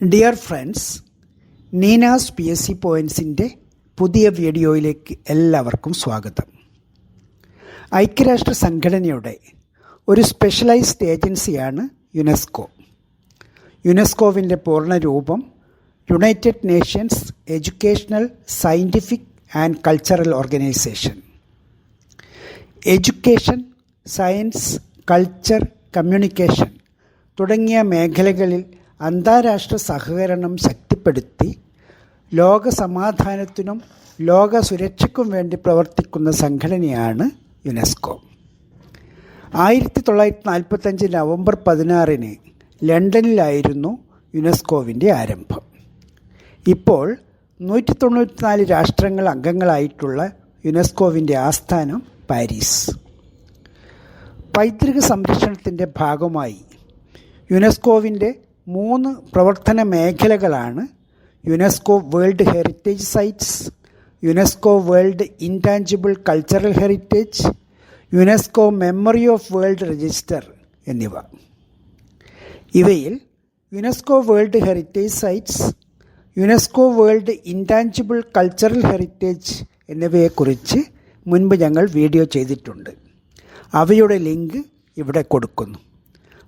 Dear friends Neena's P S C പോയിൻസിന്റെ പുതിയ വീഡിയോയിലേക്ക് എല്ലാവർക്കും സ്വാഗതം. ഐക്യരാഷ്ട്ര സംഘടനയുടെ ഒരു സ്പെഷ്യലൈസ്ഡ് ഏജൻസിയാണ് യുനെസ്കോ. യുനെസ്കോവിന്റെ പൂർണ രൂപം United Nations Educational Scientific and Cultural Organization education science culture communication തുടങ്ങിയ മേഖലകളിൽ അന്താരാഷ്ട്ര സഹകരണം ശക്തിപ്പെടുത്തി ലോക സമാധാനത്തിനും ലോക സുരക്ഷയ്ക്കും വേണ്ടി പ്രവർത്തിക്കുന്ന സംഘടനയാണ് യുനെസ്കോ. ആയിരത്തി തൊള്ളായിരത്തി നാൽപ്പത്തഞ്ച് നവംബർ പതിനാറിന് ലണ്ടനിലായിരുന്നു യുനെസ്കോവിന്റെ ആരംഭം. ഇപ്പോൾ നൂറ്റി തൊണ്ണൂറ്റിനാല് രാഷ്ട്രങ്ങൾ അംഗങ്ങളായിട്ടുള്ള യുനെസ്കോവിന്റെ ആസ്ഥാനം പാരീസ്. പൈതൃക സംരക്ഷണത്തിന്റെ ഭാഗമായി യുനെസ്കോവിന്റെ മൂന്ന് പ്രവർത്തന മേഖലകളാണ് UNESCO world heritage sites UNESCO world intangible cultural heritage UNESCO memory of world register എന്നിവ. ഇവയിൽ UNESCO world heritage sites UNESCO world intangible cultural heritage എന്നിവയെക്കുറിച്ച് മുൻപ് ഞങ്ങൾ വീഡിയോ ചെയ്തിട്ടുണ്ട്. അവയുടെ ലിങ്ക് ഇവിടെ കൊടുക്കുന്നു.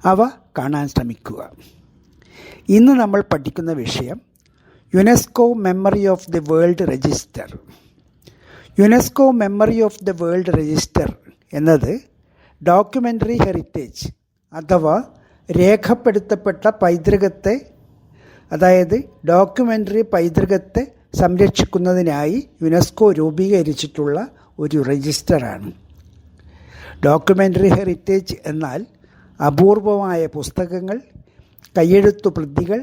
അവ കാണാൻ ശ്രമിക്കുക. ഇന്ന് നമ്മൾ പഠിക്കുന്ന വിഷയം UNESCO memory of the world register. UNESCO memory of the world register എന്നത് ഡോക്യുമെന്ററി ഹെറിറ്റേജ് അഥവാ രേഖപ്പെടുത്തപ്പെട്ട പൈതൃകത്തെ അതായത് ഡോക്യുമെന്ററി പൈതൃകത്തെ സംരക്ഷിക്കുന്നതിനായി യുനെസ്കോ രൂപീകരിച്ചിട്ടുള്ള ഒരു രജിസ്റ്ററാണ്. ഡോക്യുമെന്ററി ഹെറിറ്റേജ് എന്നാൽ അപൂർവമായ പുസ്തകങ്ങൾ കയ്യെഴുത്തു പ്രതികൾ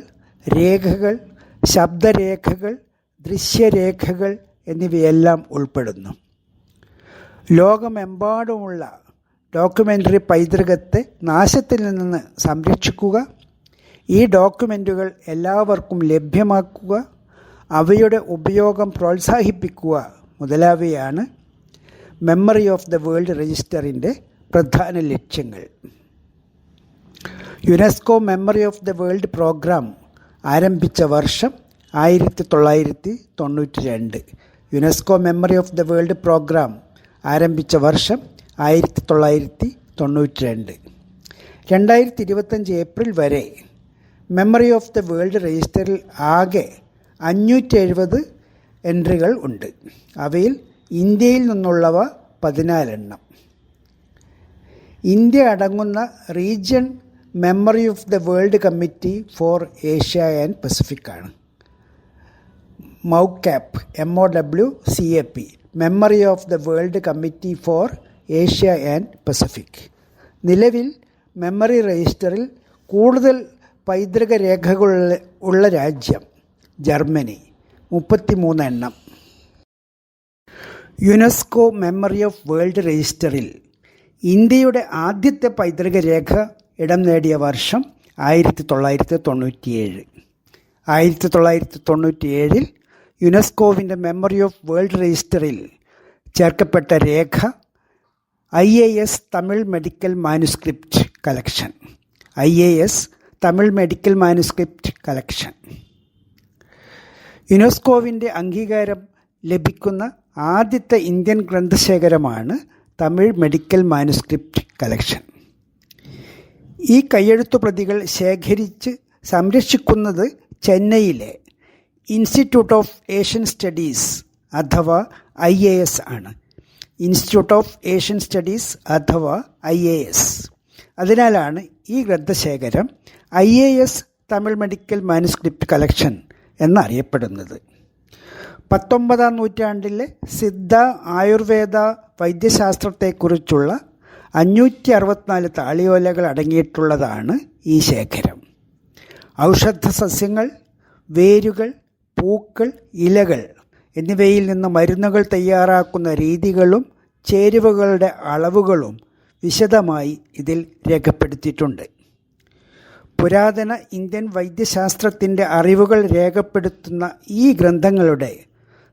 രേഖകൾ ശബ്ദരേഖകൾ ദൃശ്യരേഖകൾ എന്നിവയെല്ലാം ഉൾപ്പെടുന്നു. ലോകമെമ്പാടുമുള്ള ഡോക്യുമെന്ററി പൈതൃകത്തെ നാശത്തിൽ നിന്ന് സംരക്ഷിക്കുക ഈ ഡോക്യുമെന്റുകൾ എല്ലാവർക്കും ലഭ്യമാക്കുക അവയുടെ ഉപയോഗം പ്രോത്സാഹിപ്പിക്കുക മുതലാവയാണ് മെമ്മറി ഓഫ് ദ വേൾഡ് രജിസ്റ്ററിന്റെ പ്രധാന ലക്ഷ്യങ്ങൾ. UNESCO memory of the world programme ആരംഭിച്ച വർഷം ആയിരത്തി തൊള്ളായിരത്തി തൊണ്ണൂറ്റി രണ്ട് UNESCO memory of the world programme ആരംഭിച്ച വർഷം ആയിരത്തി തൊള്ളായിരത്തി തൊണ്ണൂറ്റി രണ്ട് രണ്ടായിരത്തി ഇരുപത്തഞ്ച് ഏപ്രിൽ വരെ മെമ്മറി ഓഫ് ദ വേൾഡ് രജിസ്റ്ററിൽ ആകെ അഞ്ഞൂറ്റി എഴുപത് എൻട്രികൾ ഉണ്ട്. അവയിൽ ഇന്ത്യയിൽ നിന്നുള്ളവ പതിനാലെണ്ണം. ഇന്ത്യ അടങ്ങുന്ന region memory of the world committee for Asia and Pacific ആണ്. മൗക്യാപ്പ് M O W C A P memory of the world committee for Asia and Pacific. നിലവിൽ മെമ്മറി രജിസ്റ്ററിൽ കൂടുതൽ പൈതൃക രേഖകൾ ഉള്ള രാജ്യം ജർമ്മനി മുപ്പത്തിമൂന്ന് എണ്ണം. യുനെസ്കോ മെമ്മറി ഓഫ് വേൾഡ് രജിസ്റ്ററിൽ ഇന്ത്യയുടെ ആദ്യത്തെ പൈതൃക രേഖ ഇടം നേടിയ വർഷം ആയിരത്തി തൊള്ളായിരത്തി തൊണ്ണൂറ്റിയേഴ് ആയിരത്തി തൊള്ളായിരത്തി തൊണ്ണൂറ്റിയേഴിൽ യുനെസ്കോവിന്റെ മെമ്മറി ഓഫ് വേൾഡ് രജിസ്റ്ററിൽ ചേർക്കപ്പെട്ട രേഖ I A S Tamil medical manuscript collection. I A S Tamil medical manuscript collection. യുനെസ്കോവിന്റെ അംഗീകാരം ലഭിക്കുന്ന ആദ്യത്തെ ഇന്ത്യൻ ഗ്രന്ഥശേഖരമാണ് തമിഴ് മെഡിക്കൽ മാനുസ്ക്രിപ്റ്റ് കളക്ഷൻ. ഈ കയ്യെഴുത്തു പ്രതികൾ ശേഖരിച്ച് സംരക്ഷിക്കുന്നത് ചെന്നൈയിലെ ഇൻസ്റ്റിറ്റ്യൂട്ട് ഓഫ് ഏഷ്യൻ സ്റ്റഡീസ് അഥവാ ഐ എ എസ് ആണ്. ഇൻസ്റ്റിറ്റ്യൂട്ട് ഓഫ് ഏഷ്യൻ സ്റ്റഡീസ് അഥവാ ഐ എ എസ്. അതിനാലാണ് ഈ ഗ്രന്ഥശേഖരം I A S Tamil medical manuscript collection എന്നറിയപ്പെടുന്നത്. പത്തൊമ്പതാം നൂറ്റാണ്ടിലെ സിദ്ധ ആയുർവേദ വൈദ്യശാസ്ത്രത്തെക്കുറിച്ചുള്ള അഞ്ഞൂറ്റി അറുപത്തിനാല് താളിയോലകൾ അടങ്ങിയിട്ടുള്ളതാണ് ഈ ശേഖരം. ഔഷധ സസ്യങ്ങൾ വേരുകൾ പൂക്കൾ ഇലകൾ എന്നിവയിൽ നിന്ന് മരുന്നുകൾ തയ്യാറാക്കുന്ന രീതികളും ചേരുവകളുടെ അളവുകളും വിശദമായി ഇതിൽ രേഖപ്പെടുത്തിയിട്ടുണ്ട്. പുരാതന ഇന്ത്യൻ വൈദ്യശാസ്ത്രത്തിന്റെ അറിവുകൾ രേഖപ്പെടുത്തുന്ന ഈ ഗ്രന്ഥങ്ങളുടെ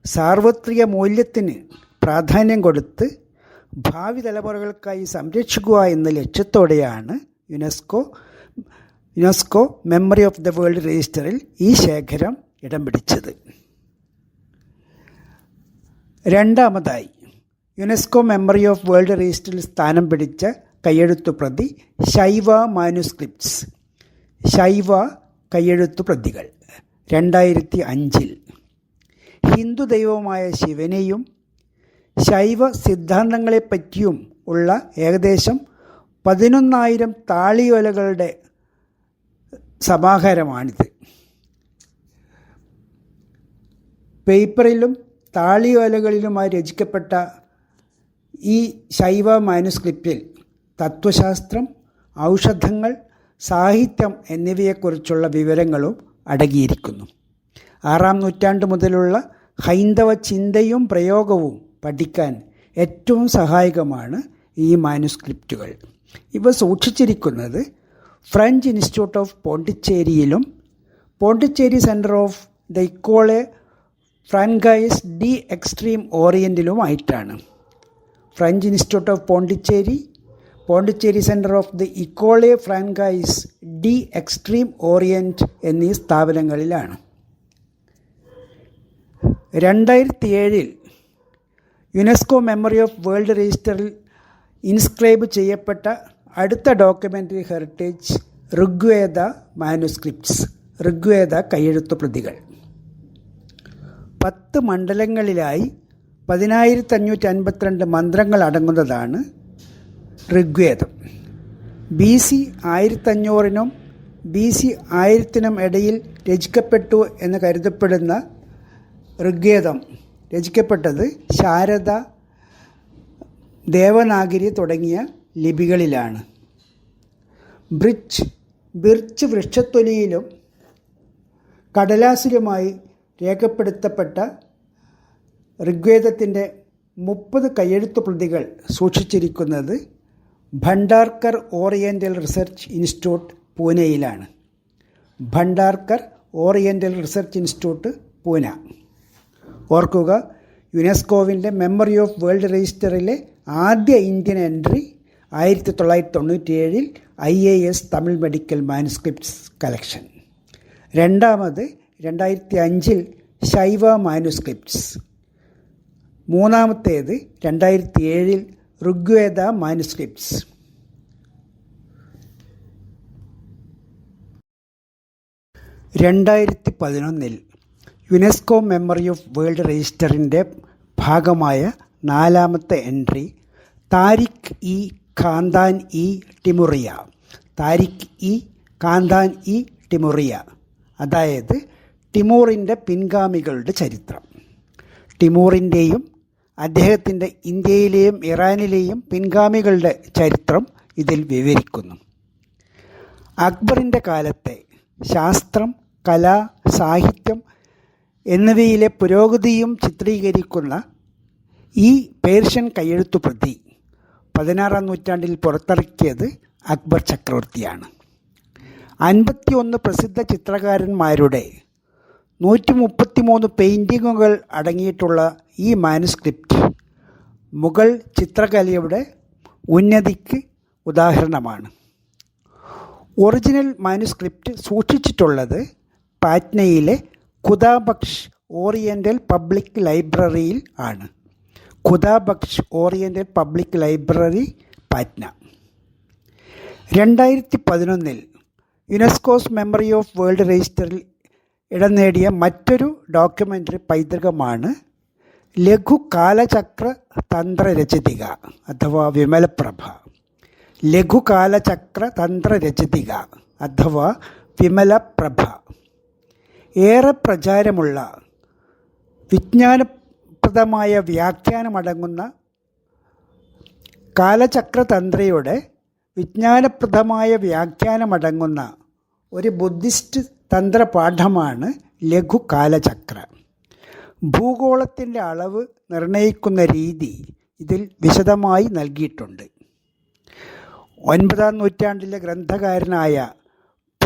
സാർവത്രിക മൂല്യത്തിന് പ്രാധാന്യം കൊടുത്ത് ഭാവി തലമുറകൾക്കായി സംരക്ഷിക്കുക എന്ന ലക്ഷ്യത്തോടെയാണ് UNESCO UNESCO memory of the world രജിസ്റ്ററിൽ ഈ ശേഖരം ഇടം പിടിച്ചത് രണ്ടാമതായി യുനെസ്കോ മെമ്മറി ഓഫ് വേൾഡ് രജിസ്റ്ററിൽ സ്ഥാനം പിടിച്ച കയ്യെഴുത്തു പ്രതി ശൈവ മാനുസ്ക്രിപ്റ്റ്സ്. ശൈവ കയ്യെഴുത്തു പ്രതികൾ. രണ്ടായിരത്തി അഞ്ചിൽ ഹിന്ദു ദൈവമായ ശിവനെയും ശൈവ സിദ്ധാന്തങ്ങളെപ്പറ്റിയും ഉള്ള ഏകദേശം പതിനൊന്നായിരം താളിയോലകളുടെ സമാഹാരമാണിത്. പേപ്പറിലും താളിയോലകളിലുമായി രചിക്കപ്പെട്ട ഈ ശൈവ മാനുസ്ക്രിപ്റ്റിൽ തത്വശാസ്ത്രം ഔഷധങ്ങൾ സാഹിത്യം എന്നിവയെക്കുറിച്ചുള്ള വിവരങ്ങളും അടങ്ങിയിരിക്കുന്നു. ആറാം നൂറ്റാണ്ട് മുതലുള്ള ഹൈന്ദവ ചിന്തയും പ്രയോഗവും പഠിക്കാൻ ഏറ്റവും സഹായകമാണ് ഈ മാനുസ്ക്രിപ്റ്റുകൾ ഇവ സൂക്ഷിച്ചിരിക്കുന്നത് French institute of പോണ്ടിച്ചേരിയിലും Pondicherry centre of the Ecole Francaise de extreme ഓറിയന്റിലുമായിട്ടാണ് French institute of Pondicherry Pondicherry centre of the Ecole Francaise de extreme orient എന്നീ സ്ഥാപനങ്ങളിലാണ്. രണ്ടായിരത്തി ഏഴിൽ യുനെസ്കോ മെമ്മറി ഓഫ് വേൾഡ് രജിസ്റ്ററിൽ ഇൻസ്ക്രൈബ് ചെയ്യപ്പെട്ട അടുത്ത documentary heritage Rigveda manuscripts Rigveda കയ്യെഴുത്തു പ്രതികൾ പത്ത് മണ്ഡലങ്ങളിലായി പതിനായിരത്തി അഞ്ഞൂറ്റി അൻപത്തിരണ്ട് മന്ത്രങ്ങൾ അടങ്ങുന്നതാണ് ഋഗ്വേദം. ബി സി ആയിരത്തഞ്ഞൂറിനും ബി സി ആയിരത്തിനും ഇടയിൽ രചിക്കപ്പെട്ടു എന്ന് കരുതപ്പെടുന്ന ഋഗ്വേദം രചിക്കപ്പെട്ടത് ശാരദ ദേവനാഗരി തുടങ്ങിയ ലിപികളിലാണ്. ബ്രിച്ച് ബിർച്ച് വൃക്ഷത്തൊലിയിലും കടലാസിലുമായി രേഖപ്പെടുത്തപ്പെട്ട ഋഗ്വേദത്തിന്റെ മുപ്പത് കയ്യെഴുത്തു പ്രതികൾ സൂക്ഷിച്ചിരിക്കുന്നത് Bhandarkar oriental research institute പൂനെയിലാണ്. Bhandarkar oriental research institute Pune. ഓർക്കുക യുനെസ്കോവിന്റെ മെമ്മറി ഓഫ് വേൾഡ് രജിസ്റ്ററിലെ ആദ്യ ഇന്ത്യൻ എൻട്രി ആയിരത്തി തൊള്ളായിരത്തി തൊണ്ണൂറ്റിയേഴിൽ I A S Tamil medical manuscripts collection. രണ്ടാമത് രണ്ടായിരത്തി അഞ്ചിൽ ശൈവ മാനുസ്ക്രിപ്റ്റ്സ്. മൂന്നാമത്തേത് രണ്ടായിരത്തി ഏഴിൽ ഋഗ്വേദ മാനുസ്ക്രിപ്റ്റ്സ്. രണ്ടായിരത്തി പതിനൊന്നിൽ യുനെസ്കോ മെമ്മറി ഓഫ് വേൾഡ് രജിസ്റ്ററിന്റെ ഭാഗമായ നാലാമത്തെ എൻട്രി താരിഖ് ഇ കാന്താൻ ഇ ടിമുറിയ. താരിഖ് ഇ കാന്താൻ ഇ ടിമുറിയ. അതായത് ടിമൂറിന്റെ പിൻഗാമികളുടെ ചരിത്രം. ടിമൂറിന്റെയും അദ്ദേഹത്തിന്റെ ഇന്ത്യയിലെയും ഇറാനിലെയും പിൻഗാമികളുടെ ചരിത്രം ഇതിൽ വിവരിക്കുന്നു. അക്ബറിന്റെ കാലത്തെ ശാസ്ത്രം കല സാഹിത്യം എന്നിവയിലെ പുരോഗതിയും ചിത്രീകരിക്കുന്ന ഈ പേർഷ്യൻ കയ്യെഴുത്തു പ്രതി പതിനാറാം നൂറ്റാണ്ടിൽ പുറത്തിറക്കിയത് അക്ബർ ചക്രവർത്തിയാണ്. അൻപത്തിയൊന്ന് പ്രസിദ്ധ ചിത്രകാരന്മാരുടെ നൂറ്റി മുപ്പത്തി മൂന്ന് പെയിന്റിങ്ങുകൾ അടങ്ങിയിട്ടുള്ള ഈ മാനുസ്ക്രിപ്റ്റ് മുഗൾ ചിത്രകലയുടെ ഉന്നതിക്ക് ഉദാഹരണമാണ്. ഒറിജിനൽ മാനുസ്ക്രിപ്റ്റ് സൂക്ഷിച്ചിട്ടുള്ളത് പാറ്റ്നയിലെ ഖുദാബക്ഷ് ഓറിയന്റൽ പബ്ലിക് ലൈബ്രറിയിൽ ആണ്. Khuda Bakhsh oriental public library Patna. രണ്ടായിരത്തി പതിനൊന്നിൽ യുനെസ്കോസ് മെമ്മറി ഓഫ് വേൾഡ് രജിസ്റ്ററിൽ ഇടം നേടിയ മറ്റൊരു ഡോക്യുമെന്ററി പൈതൃകമാണ് ലഘു കാലചക്ര തന്ത്രരചിതിക അഥവാ വിമലപ്രഭ. ലഘു കാലചക്ര തന്ത്രരചിതിക അഥവാ വിമലപ്രഭ. ഏറെ പ്രചാരമുള്ള വിജ്ഞാനപ്രദമായ വ്യാഖ്യാനമടങ്ങുന്ന കാലചക്രതന്ത്രയുടെ വിജ്ഞാനപ്രദമായ വ്യാഖ്യാനമടങ്ങുന്ന ഒരു ബുദ്ധിസ്റ്റ് തന്ത്രപാഠമാണ് ലഘു കാലചക്ര ഭൂഗോളത്തിന്റെ അളവ് നിർണയിക്കുന്ന രീതി ഇതിൽ വിശദമായി നൽകിയിട്ടുണ്ട്. ഒൻപതാം നൂറ്റാണ്ടിലെ ഗ്രന്ഥകാരനായ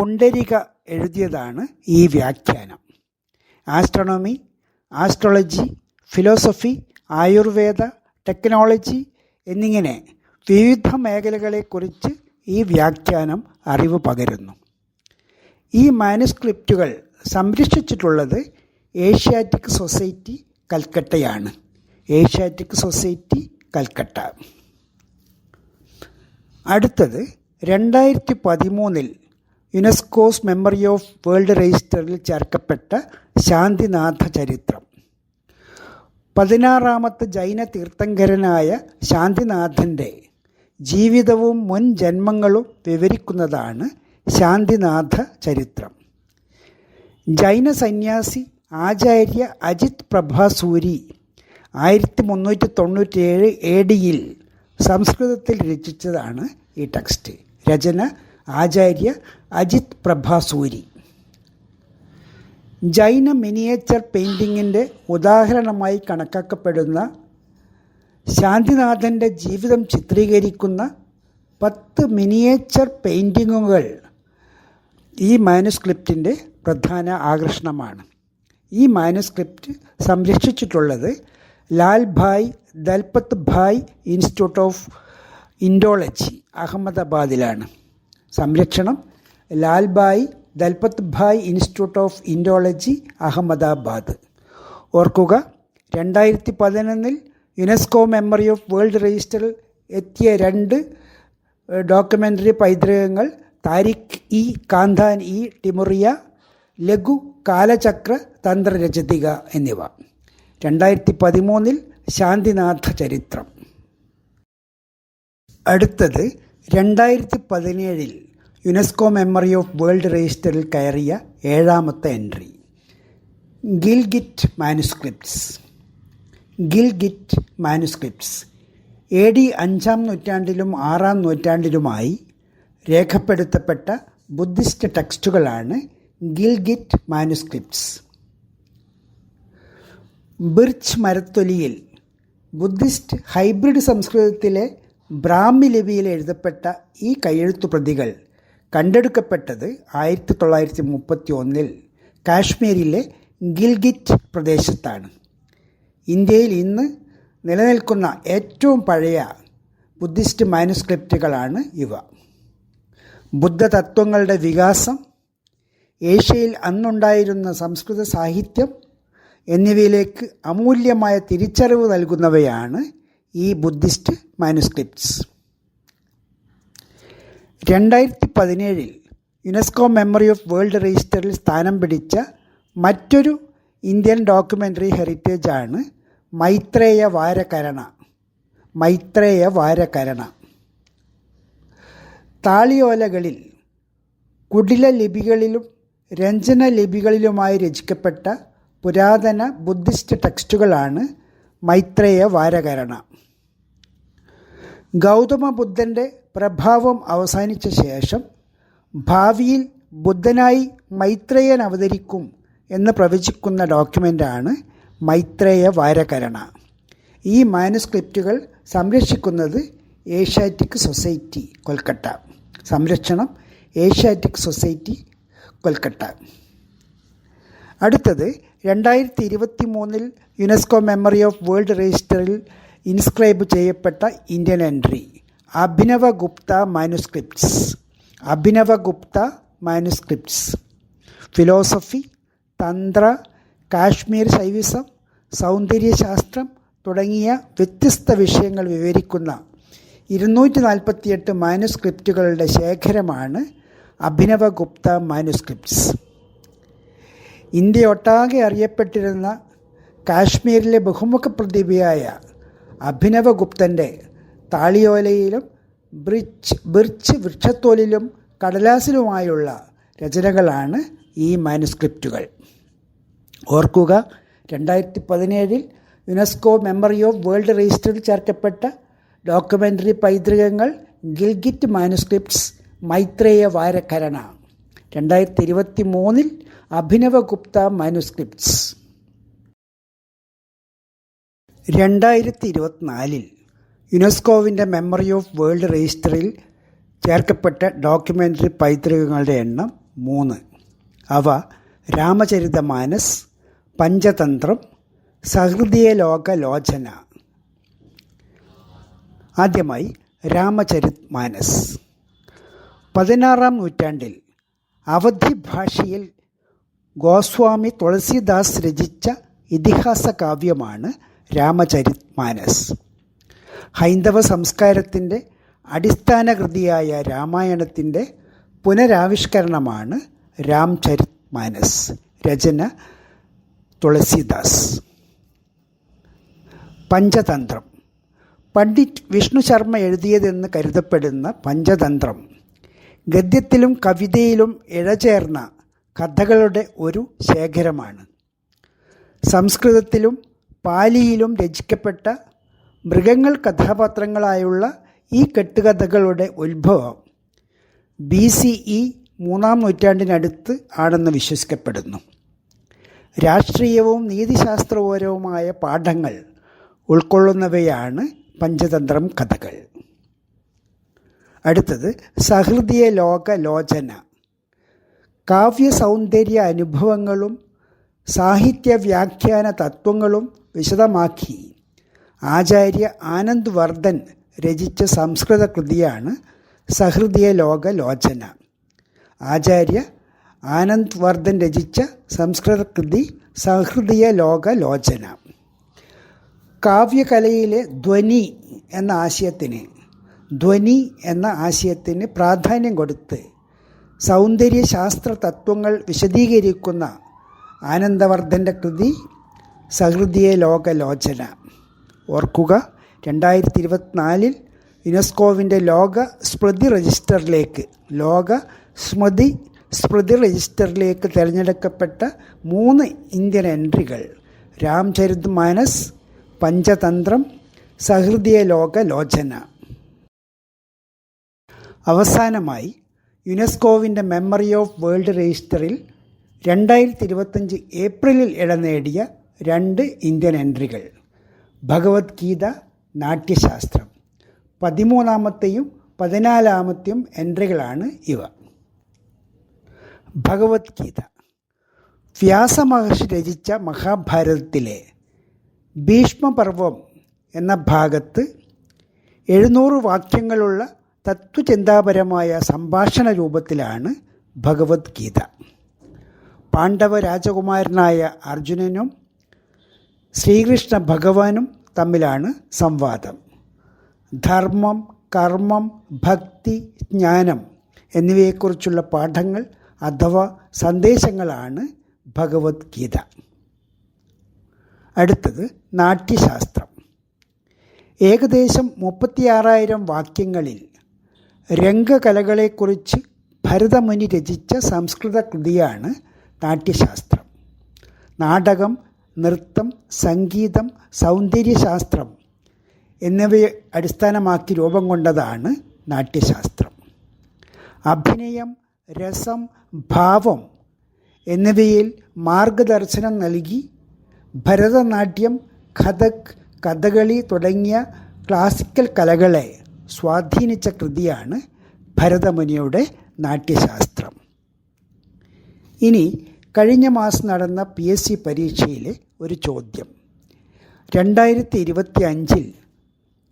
പുണ്ടരിക എഴുതിയതാണ് ഈ വ്യാഖ്യാനം. Astronomy astrology philosophy Ayurveda technology എന്നിങ്ങനെ വിവിധ മേഖലകളെക്കുറിച്ച് ഈ വ്യാഖ്യാനം അറിവ് പകരുന്നു. ഈ മാനുസ്ക്രിപ്റ്റുകൾ സംരക്ഷിച്ചിട്ടുള്ളത് Asiatic society കൽക്കട്ടയാണ്. Asiatic society Calcutta. അടുത്തത് രണ്ടായിരത്തി പതിമൂന്നിൽ യുനെസ്കോസ് മെമ്മറി ഓഫ് വേൾഡ് രജിസ്റ്ററിൽ ചേർക്കപ്പെട്ട ശാന്തിനാഥ ചരിത്രം. പതിനാറാമത്തെ ജൈന തീർത്ഥങ്കരനായ ശാന്തിനാഥന്റെ ജീവിതവും മുൻ ജന്മങ്ങളും വിവരിക്കുന്നതാണ് ശാന്തിനാഥ ചരിത്രം. ജൈന സന്യാസി ആചാര്യ അജിത് പ്രഭാസൂരി ആയിരത്തി മുന്നൂറ്റി തൊണ്ണൂറ്റിയേഴ് എ ഡിയിൽ സംസ്കൃതത്തിൽ രചിച്ചതാണ് ഈ ടെക്സ്റ്റ്. രചന ആചാര്യ അജിത് പ്രഭാസൂരി. ജൈന മിനിയേച്ചർ പെയിന്റിങ്ങിന്റെ ഉദാഹരണമായി കണക്കാക്കപ്പെടുന്ന ശാന്തിനാഥന്റെ ജീവിതം ചിത്രീകരിക്കുന്ന പത്ത് മിനിയേച്ചർ പെയിന്റിങ്ങുകൾ ഈ മാനുസ്ക്രിപ്റ്റിന്റെ പ്രധാന ആകർഷണമാണ്. ഈ manuscript സംരക്ഷിച്ചിട്ടുള്ളത് Lal Bhai Dalpat Bhai institute of Indology അഹമ്മദാബാദിലാണ്. സംരക്ഷണം. Lalbhai Dalpat Bhai institute of Indology Ahmedabad. ഓർക്കുക രണ്ടായിരത്തി പതിനൊന്നിൽ യുനെസ്കോ മെമ്മറി ഓഫ് വേൾഡ് രജിസ്റ്ററിൽ എത്തിയ രണ്ട് ഡോക്യുമെന്ററി പൈതൃകങ്ങൾ താരിഖ് ഇ കാന്താൻ ഇ ടിമുറിയ ലഘു കാലചക്ര തന്ത്രരചതിക എന്നിവ. രണ്ടായിരത്തി പതിമൂന്നിൽ ശാന്തിനാഥ ചരിത്രം. അടുത്തത് രണ്ടായിരത്തി പതിനേഴിൽ യുനെസ്കോ മെമ്മറി ഓഫ് വേൾഡ് രജിസ്റ്ററിൽ കയറിയ ഏഴാമത്തെ entry. Gilgit manuscripts. Gilgit manuscripts. A D അഞ്ചാം നൂറ്റാണ്ടിലും ആറാം നൂറ്റാണ്ടിലുമായി രേഖപ്പെടുത്തപ്പെട്ട ബുദ്ധിസ്റ്റ് ടെക്സ്റ്റുകളാണ് ഗിൽഗിറ്റ് മാനുസ്ക്രിപ്റ്റ്സ്. ബിർച്ച് മരത്തൊലിയിൽ ബുദ്ധിസ്റ്റ് ഹൈബ്രിഡ് സംസ്കൃതത്തിലെ ബ്രാഹ്മി ലിപിയിൽ എഴുതപ്പെട്ട ഈ കയ്യെഴുത്തു പ്രതികൾ കണ്ടെടുക്കപ്പെട്ടത് ആയിരത്തി തൊള്ളായിരത്തി മുപ്പത്തി ഒന്നിൽ കാശ്മീരിലെ ഗിൽഗിറ്റ് പ്രദേശത്താണ്. ഇന്ത്യയിൽ ഇന്ന് നിലനിൽക്കുന്ന ഏറ്റവും പഴയ ബുദ്ധിസ്റ്റ് മാനുസ്ക്രിപ്റ്റുകളാണ് ഇവ. ബുദ്ധതത്വങ്ങളുടെ വികാസം ഏഷ്യയിൽ അന്നുണ്ടായിരുന്ന സംസ്കൃത സാഹിത്യം എന്നിവയിലേക്ക് അമൂല്യമായ തിരിച്ചറിവ് നൽകുന്നവയാണ് ഈ ബുദ്ധിസ്റ്റ് മാനുസ്ക്രിപ്റ്റ്സ് രണ്ടായിരത്തി പതിനേഴിൽ യുനെസ്കോ മെമ്മറി ഓഫ് വേൾഡ് രജിസ്റ്ററിൽ സ്ഥാനം പിടിച്ച മറ്റൊരു ഇന്ത്യൻ ഡോക്യുമെന്ററി ആണ് മൈത്രേയ വാരകരണ. മൈത്രേയ വാരകരണ. താളിയോലകളിൽ കുടില ലിപികളിലും രഞ്ജന ലിപികളിലുമായി രചിക്കപ്പെട്ട പുരാതന ബുദ്ധിസ്റ്റ് ടെക്സ്റ്റുകളാണ് മൈത്രേയ വാരകരണ. ഗൗതമ ബുദ്ധന്റെ പ്രഭാവം അവസാനിച്ച ശേഷം ഭാവിയിൽ ബുദ്ധനായി മൈത്രേയൻ അവതരിക്കും എന്ന് പ്രവചിക്കുന്ന ഡോക്യുമെന്റാണ് മൈത്രേയ വാരകരണ. ഈ മാനുസ്ക്രിപ്റ്റുകൾ സംരക്ഷിക്കുന്നത് ഏഷ്യാറ്റിക് സൊസൈറ്റി കൊൽക്കട്ട. സംരക്ഷണം ഏഷ്യാറ്റിക് സൊസൈറ്റി കൊൽക്കട്ട. അടുത്തത് രണ്ടായിരത്തി ഇരുപത്തി മൂന്നിൽ യുനെസ്കോ മെമ്മറി ഓഫ് വേൾഡ് രജിസ്റ്ററിൽ ഇൻസ്ക്രൈബ് ചെയ്യപ്പെട്ട Indian entry. Abhinava Gupta manuscripts. Abhinava Gupta manuscripts. Philosophy tantra Kashmir Shaivism സൗന്ദര്യശാസ്ത്രം തുടങ്ങിയ വ്യത്യസ്ത വിഷയങ്ങൾ വിവരിക്കുന്ന ഇരുന്നൂറ്റി നാൽപ്പത്തിയെട്ട് മാനുസ്ക്രിപ്റ്റുകളുടെ ശേഖരമാണ് അഭിനവ ഗുപ്ത മാനുസ്ക്രിപ്റ്റ്സ്. ഇന്ത്യയൊട്ടാകെ അറിയപ്പെട്ടിരുന്ന കാശ്മീരിലെ ബഹുമുഖ പ്രതിഭയായ അഭിനവഗുപ്തന്റെ താളിയോലയിലും ബ്രിച്ച് ബിർച്ച് വൃക്ഷത്തോലിലും കടലാസിലുമായുള്ള രചനകളാണ് ഈ മാനുസ്ക്രിപ്റ്റുകൾ. ഓർക്കുക രണ്ടായിരത്തി പതിനേഴിൽ യുനെസ്കോ മെമ്മറി ഓഫ് വേൾഡ് രജിസ്റ്ററിൽ ചേർക്കപ്പെട്ട ഡോക്യുമെന്ററി പൈതൃകങ്ങൾ ഗിൽഗിറ്റ് മാനുസ്ക്രിപ്റ്റ്സ് മൈത്രേയ വാരക്കരണ രണ്ടായിരത്തി ഇരുപത്തി മൂന്നിൽ അഭിനവഗുപ്ത മാനുസ്ക്രിപ്റ്റ്സ്. രണ്ടായിരത്തി ഇരുപത്തിനാലിൽ യുനെസ്കോവിന്റെ മെമ്മറി ഓഫ് വേൾഡ് രജിസ്റ്ററിൽ ചേർക്കപ്പെട്ട ഡോക്യുമെന്ററി പൈതൃകങ്ങളുടെ എണ്ണം മൂന്ന്. അവ രാമചരിതമാനസ് പഞ്ചതന്ത്രം സഹൃദയ ലോക ലോചന. ആദ്യമായി രാമചരിത് മാനസ്. പതിനാറാം നൂറ്റാണ്ടിൽ അവധി ഭാഷയിൽ ഗോസ്വാമി തുളസിദാസ് രചിച്ച ഇതിഹാസ കാവ്യമാണ് രാമചരിത് മാനസ് ഹൈന്ദവ സംസ്കാരത്തിന്റെ അടിസ്ഥാന കൃതിയായ രാമായണത്തിന്റെ പുനരാവിഷ്കരണമാണ് രാംചരിത് മാനസ് രചന തുളസിദാസ്. പഞ്ചതന്ത്രം. പണ്ഡിറ്റ് വിഷ്ണു ശർമ്മ എഴുതിയതെന്ന് കരുതപ്പെടുന്ന പഞ്ചതന്ത്രം. ഗദ്യത്തിലും കവിതയിലും ഇഴചേർന്ന കഥകളുടെ ഒരു ശേഖരമാണ്. സംസ്കൃതത്തിലും പാലിയിലും രചിക്കപ്പെട്ട മൃഗങ്ങൾ കഥാപാത്രങ്ങളായുള്ള ഈ കെട്ടുകഥകളുടെ ഉത്ഭവം ബി സി ഇ മൂന്നാം നൂറ്റാണ്ടിനടുത്ത് ആണെന്ന് വിശ്വസിക്കപ്പെടുന്നു. രാഷ്ട്രീയവും നീതിശാസ്ത്രപരവുമായ പാഠങ്ങൾ ഉൾക്കൊള്ളുന്നവയാണ് പഞ്ചതന്ത്രം കഥകൾ. അടുത്തത് സഹൃദയ ലോകലോചന. കാവ്യ സൗന്ദര്യ അനുഭവങ്ങളും സാഹിത്യ വ്യാഖ്യാന തത്വങ്ങളും വിശദമാക്കി. ആചാര്യ ആനന്ദ് വർദ്ധൻ രചിച്ച സംസ്കൃത കൃതിയാണ് സഹൃദയ ലോക ലോചന ആചാര്യ ആനന്ദ് വർദ്ധൻ രചിച്ച സംസ്കൃത കൃതി സഹൃദയ ലോക ലോചന കാവ്യകലയിലെ ധ്വനി എന്ന ആശയത്തിന് ധ്വനി എന്ന ആശയത്തിന് പ്രാധാന്യം കൊടുത്ത് സൗന്ദര്യശാസ്ത്ര തത്വങ്ങൾ വിശദീകരിക്കുന്ന ആനന്ദവർദ്ധന്റെ കൃതി സഹൃദയ ലോകലോചന. ഓർക്കുക രണ്ടായിരത്തി ഇരുപത്തിനാലിൽ യുനെസ്കോവിന്റെ ലോക സ്മൃതി രജിസ്റ്ററിലേക്ക് ലോക സ്മൃതി സ്മൃതി രജിസ്റ്ററിലേക്ക് തിരഞ്ഞെടുക്കപ്പെട്ട മൂന്ന് ഇന്ത്യൻ എൻട്രികൾ. രാംചരിത് മാനസ് പഞ്ചതന്ത്രം സഹൃദയ ലോക ലോചന അവസാനമായി യുനെസ്കോവിന്റെ മെമ്മറി ഓഫ് വേൾഡ് രജിസ്റ്ററിൽ രണ്ടായിരത്തി ഇരുപത്തഞ്ച് ഏപ്രിലിൽ ഇടം നേടിയ രണ്ട് ഇന്ത്യൻ എൻട്രികൾ. ഭഗവത്ഗീത നാട്യശാസ്ത്രം. പതിമൂന്നാമത്തെയും പതിനാലാമത്തെയും എൻട്രികളാണ് ഇവ. ഭഗവത്ഗീത. വ്യാസമഹർഷി രചിച്ച മഹാഭാരതത്തിലെ ഭീഷ്മപർവം എന്ന ഭാഗത്ത് എഴുന്നൂറ് വാക്യങ്ങളുള്ള തത്വചിന്താപരമായ സംഭാഷണ രൂപത്തിലാണ് ഭഗവത്ഗീത. പാണ്ഡവ രാജകുമാരനായ അർജുനനും ശ്രീകൃഷ്ണ ഭഗവാനും തമ്മിലാണ് സംവാദം. ധർമ്മം കർമ്മം ഭക്തി ജ്ഞാനം എന്നിവയെക്കുറിച്ചുള്ള പാഠങ്ങൾ അഥവാ സന്ദേശങ്ങളാണ് ഭഗവത്ഗീത. അടുത്തത് നാട്യശാസ്ത്രം. ഏകദേശം മുപ്പത്തിയാറായിരം വാക്യങ്ങളിൽ രംഗകലകളെക്കുറിച്ച് ഭരതമുനി രചിച്ച സംസ്കൃത കൃതിയാണ് നാട്യശാസ്ത്രം. നാടകം നൃത്തം സംഗീതം സൗന്ദര്യശാസ്ത്രം എന്നിവയെ അടിസ്ഥാനമാക്കി രൂപം കൊണ്ടതാണ് നാട്യശാസ്ത്രം. അഭിനയം രസം ഭാവം എന്നിവയിൽ മാർഗദർശനം നൽകി ഭരതനാട്യം കഥക് കഥകളി തുടങ്ങിയ ക്ലാസിക്കൽ കലകളെ സ്വാധീനിച്ച കൃതിയാണ് ഭരതമുനിയുടെ നാട്യശാസ്ത്രം. ഇനി കഴിഞ്ഞ മാസം നടന്ന പി എസ് സി പരീക്ഷയിലെ ഒരു ചോദ്യം. രണ്ടായിരത്തി ഇരുപത്തി അഞ്ചിൽ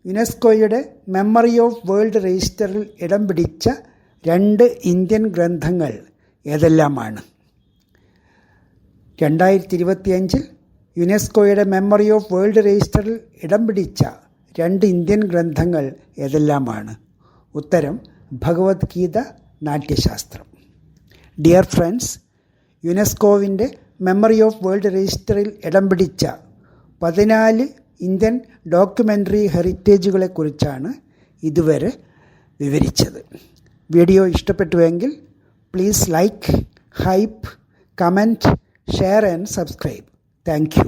യുനെസ്കോയുടെ മെമ്മറി ഓഫ് വേൾഡ് രജിസ്റ്ററിൽ ഇടം പിടിച്ച രണ്ട് ഇന്ത്യൻ ഗ്രന്ഥങ്ങൾ ഏതെല്ലാമാണ്? രണ്ടായിരത്തി ഇരുപത്തിയഞ്ചിൽ യുനെസ്കോയുടെ മെമ്മറി ഓഫ് വേൾഡ് രജിസ്റ്ററിൽ ഇടം പിടിച്ച രണ്ട് ഇന്ത്യൻ ഗ്രന്ഥങ്ങൾ ഏതെല്ലാമാണ്? ഉത്തരം ഭഗവത്ഗീത നാട്യശാസ്ത്രം. ഡിയർ ഫ്രണ്ട്സ് യുനെസ്കോവിന്റെ മെമ്മറി ഓഫ് വേൾഡ് രജിസ്റ്ററിൽ ഇടം പിടിച്ച പതിനാല് ഇന്ത്യൻ ഡോക്യുമെന്ററി ഹെറിറ്റേജുകളെക്കുറിച്ചാണ് ഇതുവരെ വിവരിച്ചത്. വീഡിയോ ഇഷ്ടപ്പെട്ടുവെങ്കിൽ please like hype comment share and subscribe. Thank